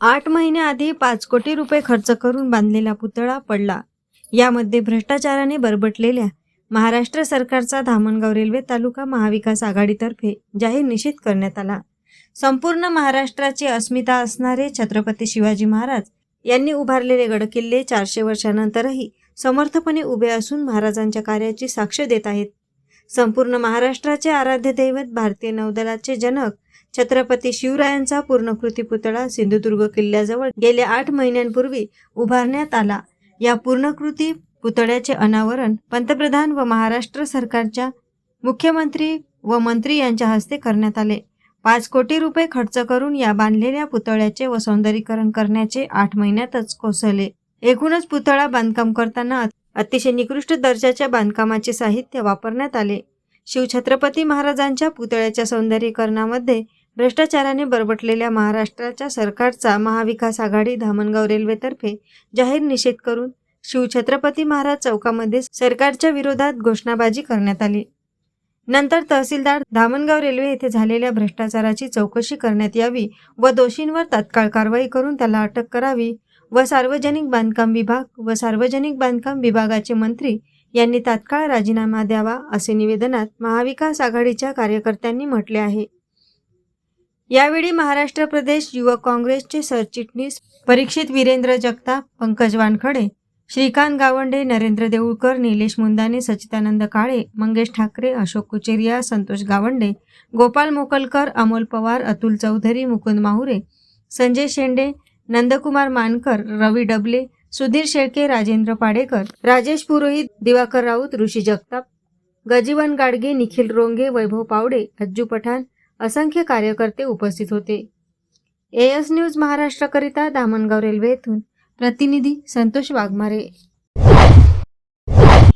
आठ महिन्याआधी पाच कोटी रुपये खर्च करून बांधलेला पुतळा पडला. यामध्ये भ्रष्टाचाराने बरबटलेल्या महाराष्ट्र सरकारचा धामणगाव रेल्वे तालुका महाविकास आघाडीतर्फे जाहीर निषेध करण्यात आला. संपूर्ण महाराष्ट्राची अस्मिता असणारे छत्रपती शिवाजी महाराज यांनी उभारलेले गडकिल्ले चारशे वर्षानंतरही समर्थपणे उभे असून महाराजांच्या कार्याची साक्ष देत आहेत. संपूर्ण महाराष्ट्राचे आराध्य दैवत भारतीय नौदलाचे जनक छत्रपती शिवरायांचा पूर्णकृती पुतळा सिंधुदुर्ग किल्ल्याजवळ गेल्या आठ महिन्यांपूर्वी उभारण्यात आला. या पूर्णकृती पुतळ्याचे अनावरण पंतप्रधान व महाराष्ट्र सरकारच्या मुख्यमंत्री व मंत्री यांच्या हस्ते करण्यात आले. पाच कोटी रुपये खर्च करून या बांधलेल्या पुतळ्याचे व सौंदर्यीकरण करण्याचे आठ महिन्यातच कोसळले. एकूणच पुतळा बांधकाम करताना अतिशय निकृष्ट दर्जाच्या बांधकामाचे साहित्य वापरण्यात आले. शिवछत्रपती महाराजांच्या पुतळ्याच्या सौंदर्यीकरणामध्ये भ्रष्टाचाराने बरबटलेल्या महाराष्ट्राच्या सरकारचा महाविकास आघाडी धामणगाव रेल्वेतर्फे जाहीर निषेध करून शिवछत्रपती महाराज चौकामध्ये सरकारच्या विरोधात घोषणाबाजी करण्यात आली. नंतर तहसीलदार धामणगाव रेल्वे येथे झालेल्या भ्रष्टाचाराची चौकशी करण्यात यावी व दोषींवर तात्काळ कारवाई करून त्याला अटक करावी व सार्वजनिक बांधकाम विभाग व सार्वजनिक बांधकाम विभागाचे मंत्री यांनी तात्काळ राजीनामा द्यावा असे निवेदनात महाविकास आघाडीच्या कार्यकर्त्यांनी म्हटले आहे. यावेळी महाराष्ट्र प्रदेश युवक काँग्रेसचे सरचिटणीस परीक्षित वीरेंद्र जगताप पंकज वानखडे श्रीकांत गावंडे नरेंद्र देऊळकर निलेश मुंदाने सचितानंद काळे मंगेश ठाकरे अशोक कुचेरिया संतोष गावंडे गोपाल मोकलकर अमोल पवार अतुल चौधरी मुकुंद माहुरे संजय शेंडे नंदकुमार मानकर रवी डबले सुधीर शेळके राजेंद्र पाडेकर राजेश पुरोहित दिवाकर राऊत ऋषी जगताप गजीवन गाडगे निखिल रोंगे वैभव पावडे अज्जू पठाण असंख्य कार्यकर्ते उपस्थित होते. एएस न्यूज महाराष्ट्राकरिता दामणगाव रेल्वे येथून प्रतिनिधी संतोष वाघमारे.